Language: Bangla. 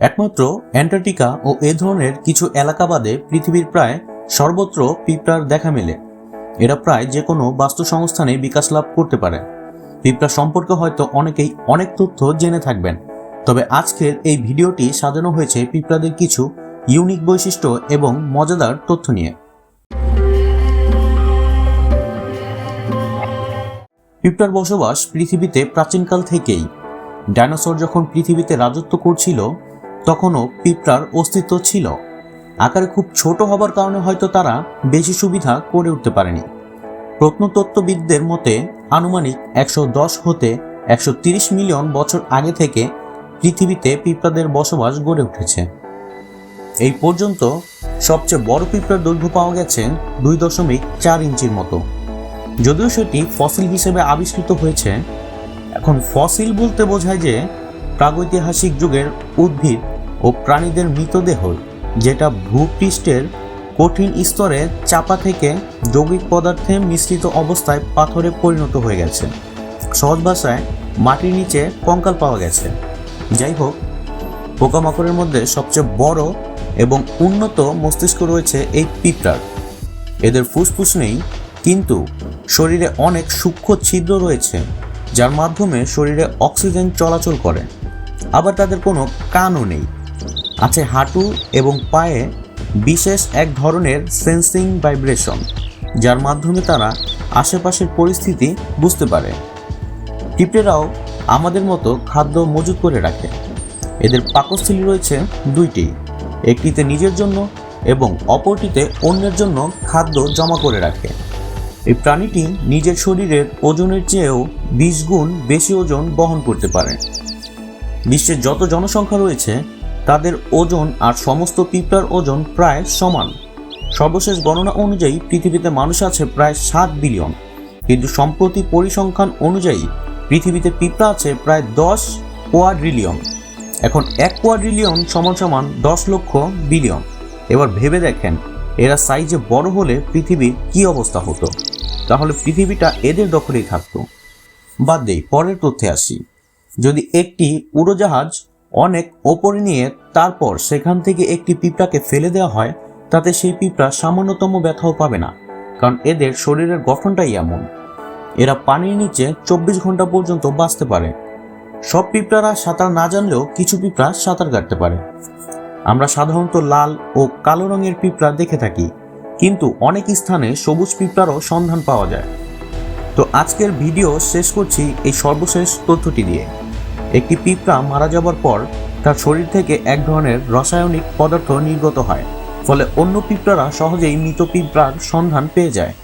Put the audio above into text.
একমাত্র অ্যান্টার্কটিকা ও এ ধরনের কিছু এলাকা বাদে পৃথিবীর প্রায় সর্বত্র পিঁপড়ার দেখা মেলে। এরা প্রায় যে কোনো বাস্তু সংস্থানে বিকাশ লাভ করতে পারে। পিঁপড়া সম্পর্কে হয়তো অনেকেই অনেক তথ্য জেনে থাকবেন। তবে আজকের এই ভিডিওটি সাজানো হয়েছে পিঁপড়াদের কিছু ইউনিক বৈশিষ্ট্য এবং মজাদার তথ্য নিয়ে। পিঁপড়ার বসবাস পৃথিবীতে প্রাচীনকাল থেকেই। ডাইনোসর যখন পৃথিবীতে রাজত্ব করছিল তখনও পিঁপড়ার অস্তিত্ব ছিল। আকারে খুব ছোট হবার কারণে হয়তো তারা বেশি সুবিধা করে উঠতে পারেনি। প্রত্নতত্ত্ববিদদের মতে, আনুমানিক একশো দশ হতে একশো তিরিশ মিলিয়ন বছর আগে থেকে পৃথিবীতে পিঁপড়াদের বসবাস গড়ে উঠেছে। এই পর্যন্ত সবচেয়ে বড় পিঁপড়ার দৈর্ঘ্য পাওয়া গেছে দুই দশমিক চার ইঞ্চির মতো। যদিও সেটি ফসিল হিসেবে আবিষ্কৃত হয়েছে, এখন ফসিল বলতে বোঝায় যে প্রাগৈতিহাসিক যুগের উদ্ভিদ ও প্রাণীদের মৃতদেহ, যেটা ভূপৃষ্ঠের কঠিন স্তরে চাপা থেকে যৌগিক পদার্থে মিশ্রিত অবস্থায় পাথরে পরিণত হয়ে গেছে। সহজ ভাষায়, মাটির নিচে কঙ্কাল পাওয়া গেছে। যাই হোক পোকামাকড়ের মধ্যে সবচেয়ে বড় এবং উন্নত মস্তিষ্ক রয়েছে এই পিঁপড়ার। এদের ফুসফুস নেই, কিন্তু শরীরে অনেক সূক্ষ্ম ছিদ্র রয়েছে, যার মাধ্যমে শরীরে অক্সিজেন চলাচল করে। আবার তাদের কোনো কানও নেই। আছে হাঁটু এবং পায়ে বিশেষ এক ধরনের সেন্সিং ভাইব্রেশন, যার মাধ্যমে তারা আশেপাশের পরিস্থিতি বুঝতে পারে। পিঁপড়েরাও আমাদের মতো খাদ্য মজুত করে রাখে। এদের পাকস্থলী রয়েছে দুইটি, একটিতে নিজের জন্য এবং অপরটিতে অন্যের জন্য খাদ্য জমা করে রাখে। এই প্রাণীটি নিজের শরীরের ওজনের চেয়েও বিশ গুণ বেশি ওজন বহন করতে পারে। বিশ্বের যত জনসংখ্যা রয়েছে, তাদের ওজন আর সমস্ত পিঁপড়ার ওজন প্রায় সমান। সর্বশেষ গণনা অনুযায়ী পৃথিবীতে মানুষ আছে প্রায় সাত বিলিয়ন। কিন্তু সম্প্রতি পরিসংখ্যান অনুযায়ী পৃথিবীতে পিঁপড়া আছে প্রায় দশ কোয়াড্রিলিয়ন। এখন এক কোয়াড্রিলিয়ন সমান সমান দশ লক্ষ বিলিয়ন। এবার ভেবে দেখেন, এরা সাইজে বড় হলে পৃথিবীর কি অবস্থা হতো। তাহলে পৃথিবীটা এদের দখলেই থাকতো। বাদ দেই, পরের তথ্যে আসি। যদি একটি উড়োজাহাজ অনেক ওপরে নিয়ে তারপর সেখান থেকে একটি পিঁপড়াকে ফেলে দেওয়া হয়, তাতে সেই পিঁপড়া সামান্যতম ব্যথাও পাবে না, কারণ এদের শরীরের গঠনটাই এমন। এরা পানির নিচে চব্বিশ ঘণ্টা পর্যন্ত বাঁচতে পারে। সব পিঁপড়ারা সাঁতার না জানলেও কিছু পিঁপড়া সাঁতার কাটতে পারে। আমরা সাধারণত লাল ও কালো রঙের পিঁপড়া দেখে থাকি, কিন্তু অনেক স্থানে সবুজ পিঁপড়ারও সন্ধান পাওয়া যায়। তো আজকের ভিডিও শেষ করছি এই সর্বশেষ তথ্যটি দিয়ে। একটি পিঁপড়া মারা যাবার পর তার শরীর থেকে এক ধরনের রাসায়নিক পদার্থ নির্গত হয়, ফলে অন্য পিঁপড়ারা সহজেই মৃত পিঁপড়ার সন্ধান পেয়ে যায়।